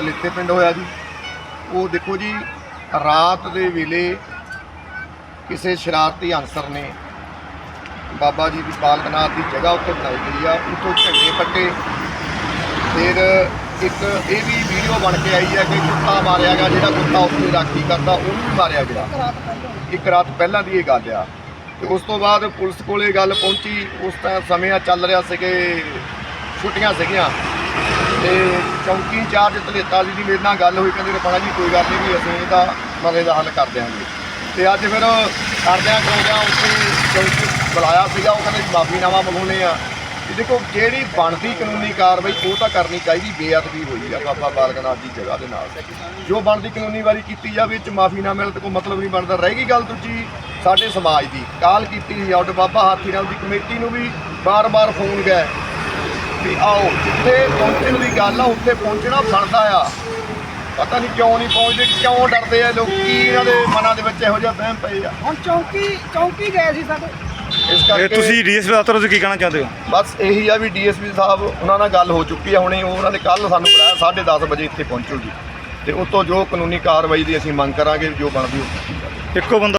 ਤਲੇਤੇ ਪਿੰਡ ਹੋਇਆ ਜੀ। ਉਹ ਦੇਖੋ ਜੀ ਰਾਤ ਦੇ ਵੇਲੇ ਕਿਸੇ ਸ਼ਰਾਰਤੀ ਅਨਸਰ ਨੇ ਬਾਬਾ ਜੀ ਦੀ ਬਾਲਕਨਾਥ ਦੀ ਜਗ੍ਹਾ ਉੱਤੇ ਬਣਾਈ ਗਈ ਆ। ਉੱਥੋਂ ਝੰਡੇ ਪੱਟੇ ਫਿਰ ਇੱਕ ਇਹ ਵੀ ਵੀਡੀਓ ਬਣ ਕੇ ਆਈ ਹੈ ਕਿ ਕੁੱਤਾ ਮਾਰਿਆ ਗਿਆ ਜਿਹੜਾ ਕੁੱਤਾ ਉੱਥੇ ਰਾਖੀ ਕਰਦਾ ਉਹਨੂੰ ਵੀ ਮਾਰਿਆ ਗਿਆ। ਇੱਕ ਰਾਤ ਪਹਿਲਾਂ। ਦੀ ਇਹ ਗੱਲ ਆ। ਤੇ ਉਸ ਤੋਂ ਬਾਅਦ ਪੁਲਿਸ ਕੋਲੇ ਗੱਲ ਪਹੁੰਚੀ। ਉਸ ਟਾਈਮ ਸਮੇਂ ਚੱਲ ਰਿਹਾ ਸੀਗੇ ਛੁੱਟੀਆਂ ਸੀਗੀਆਂ। ਤੇ ਚੌਂਕੀ ਇੰਚਾਰਜ ਧਲੇਤਾ ਜੀ ਦੀ ਮੇਰੇ ਨਾਲ ਗੱਲ ਹੋਈ, ਕਹਿੰਦੇ ਰਪਾਣਾ ਜੀ ਕੋਈ ਗੱਲ ਨਹੀਂ ਵੀ ਅਸੀਂ ਇਹਦਾ ਮਸਲੇ ਦਾ ਹੱਲ ਕਰ ਦਿਆਂਗੇ। ਤੇ ਅੱਜ ਫਿਰ ਕਰਦਿਆਂ ਕਰਦਿਆਂ ਉੱਥੇ ਚੌਂਕੀ ਬੁਲਾਇਆ ਸੀਗਾ, ਉਹ ਕਹਿੰਦੇ ਮਾਫੀਨਾਮਾ ਮੰਗਾਉਣੇ ਆ ਇਹ ਦੇਖੋ, ਜਿਹੜੀ ਬਣਦੀ ਕਾਨੂੰਨੀ ਕਾਰਵਾਈ, ਉਹ ਤਾਂ ਕਰਨੀ ਚਾਹੀਦੀ, ਬੇਅਦਬੀ ਹੋਈ ਆ ਬਾਬਾ ਬਾਲਕਨਾਥ ਦੀ ਜਗ੍ਹਾ ਦੇ ਨਾਲ। ਜੋ ਬਣਦੀ ਕਾਨੂੰਨੀ ਵਾਰੀ ਕੀਤੀ ਜਾਵੇ, ਇਹ ਚ ਮਾਫੀ ਨਾ ਮਿਲਣ ਤਾਂ ਕੋਈ ਮਤਲਬ ਨਹੀਂ ਬਣਦਾ। ਰਹਿ ਗਈ ਗੱਲ ਦੂਜੀ, ਸਾਡੇ ਸਮਾਜ ਦੀ। ਕਾਲ ਕੀਤੀ ਸੀ ਆਊਟ ਬਾਬਾ ਹਾਥੀ ਰਾਮ ਦੀ ਕਮੇਟੀ ਨੂੰ ਵੀ ਬਾਰ-ਬਾਰ ਫੋਨ ਗਏ ਵੀ ਆਓ ਜਿੱਥੇ ਪਹੁੰਚਣ ਦੀ ਗੱਲ ਆ ਉੱਥੇ ਪਹੁੰਚਣਾ ਬਣਦਾ ਆ। ਪਤਾ ਨਹੀਂ ਕਿਉਂ ਨਹੀਂ ਪਹੁੰਚਦੇ ਕਿਉਂ ਡਰਦੇ ਆ ਲੋਕੀ ਇਹਨਾਂ ਦੇ ਮਨਾਂ ਦੇ ਵਿੱਚ ਇਹੋ ਜਿਹਾ ਵਹਿਮ ਪਏ ਆ। ਹੁਣ ਚੌਂਕੀ ਚੌਂਕੀ ਗਏ ਸੀ ਸਾਡੇ। ਇਸ ਇਹ ਕਰਕੇ ਤੁਸੀਂ ਡੀਐਸਪੀ ਦਫ਼ਤਰ ਤੋਂ ਕੀ ਕਹਿਣਾ ਚਾਹੁੰਦੇ ਹੋ? ਬਸ ਇਹੀ ਆ ਵੀ ਡੀਐਸਪੀ ਸਾਹਿਬ ਉਹਨਾਂ ਨਾਲ ਗੱਲ ਹੋ ਚੁੱਕੀ ਆ ਹੁਣੇ ਉਹਨਾਂ ਨੇ ਕੱਲ ਸਾਨੂੰ ਬੁਲਾਇਆ 10:30 ਵਜੇ ਇੱਥੇ ਪਹੁੰਚੋ ਜੀ। ਤੇ ਉਸ ਤੋਂ ਜੋ ਕਾਨੂੰਨੀ ਕਾਰਵਾਈ ਦੀ ਅਸੀਂ ਮੰਗ ਕਰਾਂਗੇ ਜੋ ਬਣਦੀ ਉਹ ਕੀਤੀ ਜਾਵੇ। ਇੱਕੋ ਬੰਦਾ